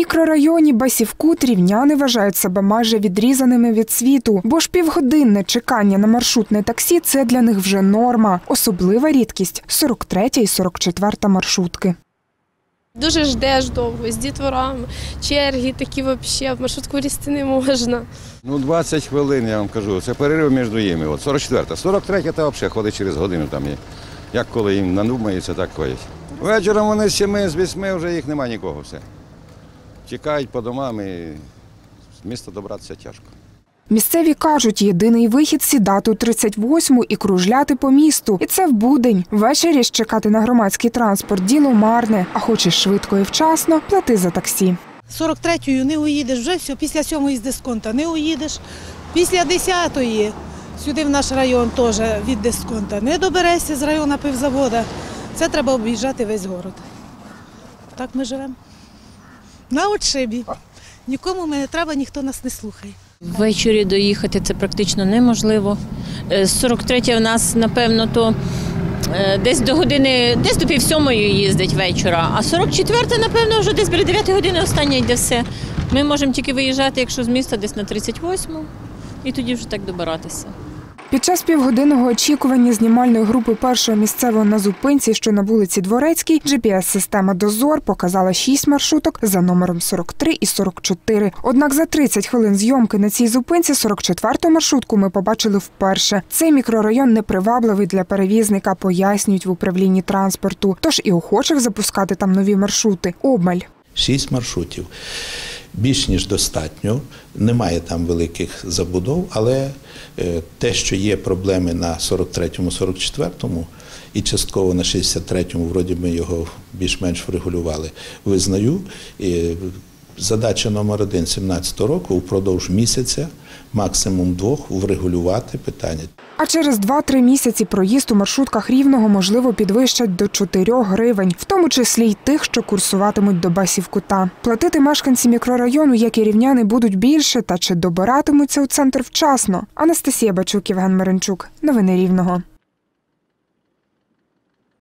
мікрорайоні Басівкут рівняни вважають себе майже відрізаними від світу, бо ж півгодинне чекання на маршрутне таксі це для них вже норма. Особлива рідкість 43 і 44 маршрутки. Дуже ждеш довго з дітворами, черги такі взагалі, в маршрутку лізти не можна. Ну, 20 хвилин, я вам кажу, це перерив між ними. От 44-та. 43-та та взагалі ходить через годину там є. Як коли їм надумається, так ходять. Вечором вони з 7, з 8 вже їх немає нікого все. Тікають по домам і з міста добратися тяжко. Місцеві кажуть, єдиний вихід сідати у 38-му і кружляти по місту. І це в будень. Ввечері ж чекати на громадський транспорт діло марне. А хочеш швидко і вчасно, плати за таксі. 43-ю не уїдеш, вже все, після 7-ї з дисконта не уїдеш. Після 10-ї сюди в наш район теж від дисконта не доберешся з району пивзавода. Це треба об'їжджати весь город. Так ми живемо. На отшибі. Нікому ми не треба, ніхто нас не слухає. Ввечері доїхати це практично неможливо. Е, З 43 в нас, напевно, то е, десь до години, десь до півсьомої їздить вечора, а 44 напевно, вже десь біля 9 години остання йде все. Ми можемо тільки виїжджати, якщо з міста десь на 38-му, і тоді вже так добиратися. Під час півгодинного очікування знімальної групи першого місцевого на зупинці, що на вулиці Дворецькій, GPS-система Дозор показала шість маршруток за номером 43 і 44. Однак за 30 хвилин зйомки на цій зупинці 44-ту маршрутку ми побачили вперше. Цей мікрорайон непривабливий для перевізника, пояснюють в управлінні транспорту. Тож і охочих запускати там нові маршрути обмаль. Шість маршрутів. Більш ніж достатньо, немає там великих забудов, але е, те, що є проблеми на 43-му, 44-му і частково на 63-му, вроді ми його більш-менш врегулювали, визнаю. І Задача номер один 17 року упродовж місяця, максимум двох, врегулювати питання. А через 2-3 місяці проїзд у маршрутках рівного можливо підвищать до 4 гривень, в тому числі й тих, що курсуватимуть до Басівкута. Платити мешканці мікрорайону, як і рівняни, будуть більше, та чи добиратимуться у центр вчасно. Анастасія Бачук, Євген Меренчук. Новини Рівного.